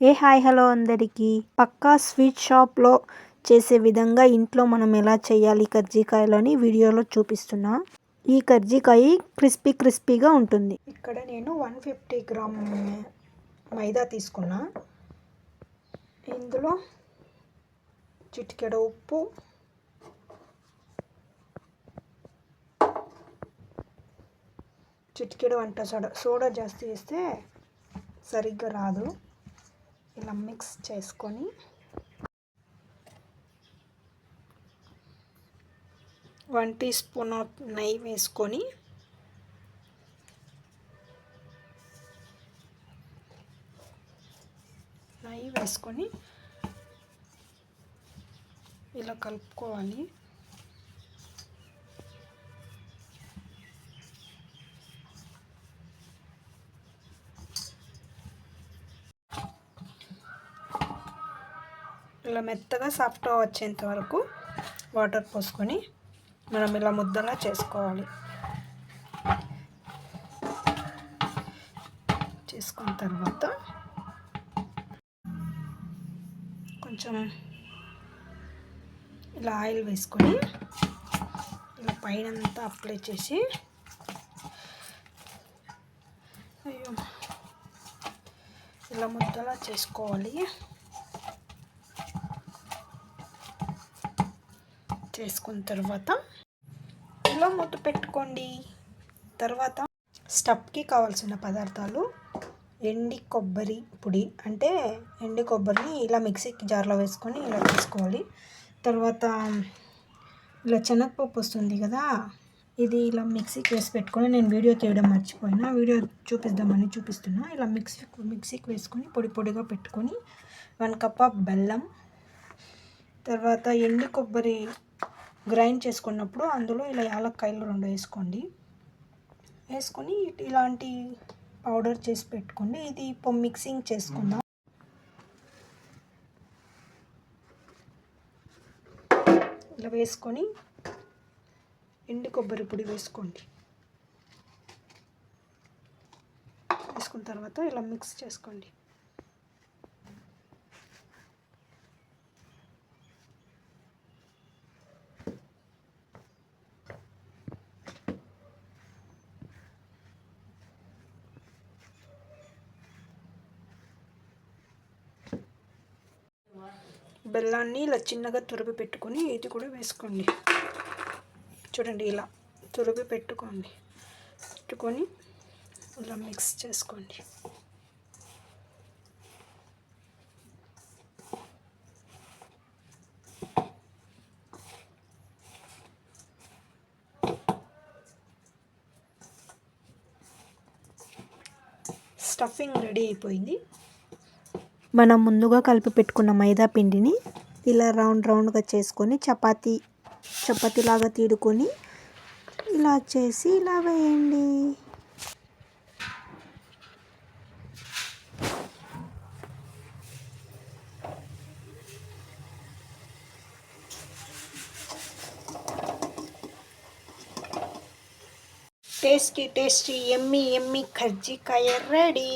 ఏ hi hello అందరికీ. పక్కా sweet షాప్లో చేసే విధంగా ఇంట్లో మనం ఎలా చేయాలి కర్జీకాయలని వీడియోలో చూపిస్తున్నా. ఈ కర్జీకాయ క్రిస్పీ క్రిస్పీగా ఉంటుంది. ఇక్కడ నేను వన్ ఫిఫ్టీ గ్రామ్ మైదా తీసుకున్నా. ఇందులో చిటికెడ ఉప్పు చిటికెడు వంట సోడా సోడా జాస్తి వేస్తే సరిగ్గా రాదు. ఇలా మిక్స్ చేసుకొని వన్ టీ స్పూన్ ఆఫ్ నెయ్యి వేసుకొని నెయ్యి వేసుకొని ఇలా కలుపుకోవాలి. ఇలా మెత్తగా సాఫ్ట్గా వచ్చేంత వరకు వాటర్ పోసుకొని మనం ఇలా ముద్దలా చేసుకోవాలి. చేసుకున్న తర్వాత కొంచెం ఇలా ఆయిల్ వేసుకొని ఇలా పైనంతా అప్లై చేసి అయ్యో ఇలా ముద్దలా చేసుకోవాలి. చేసుకున్న తర్వాత ఇలా మూత పెట్టుకోండి. తర్వాత స్టఫ్కి కావాల్సిన పదార్థాలు ఎండి కొబ్బరి పొడి అంటే ఎండి కొబ్బరిని ఇలా మిక్సీకి జార్లో వేసుకొని ఇలా తీసుకోవాలి తర్వాత ఇలా శనగపప్పు వస్తుంది కదా ఇది ఇలా మిక్సీకి వేసి పెట్టుకొని నేను వీడియో తీయడం మర్చిపోయినా వీడియో చూపిద్దామని చూపిస్తున్నా. ఇలా మిక్సీ మిక్సీకి వేసుకొని పొడి పొడిగా పెట్టుకొని వన్ కప్ ఆఫ్ బెల్లం తర్వాత ఎండు కొబ్బరి గ్రైండ్ చేసుకున్నప్పుడు అందులో ఇలా యాలక్కాయలు రెండు వేసుకోండి. వేసుకొని ఇలాంటి పౌడర్ చేసి పెట్టుకోండి. ఇది ఇప్పుడు మిక్సింగ్ చేసుకుందాం. ఇలా వేసుకొని ఎండు కొబ్బరి పొడి వేసుకోండి. వేసుకున్న తర్వాత ఇలా మిక్స్ చేసుకోండి. బెల్లాన్ని ఇలా చిన్నగా తురిపి పెట్టుకొని ఇది కూడా వేసుకోండి. చూడండి ఇలా తురిపి పెట్టుకోండి. పెట్టుకొని ఇలా మిక్స్ చేసుకోండి. స్టఫింగ్ రెడీ అయిపోయింది. మనం ముందుగా కలిపి పెట్టుకున్న మైదా పిండిని ఇలా రౌండ్ రౌండ్గా చేసుకొని చపాతీ చపాతీలాగా తీడుకొని ఇలా చేసి ఇలా వేయండి. టేస్టీ టేస్టీ ఎమ్మి ఎమ్మి కజ్జికాయ రెడీ.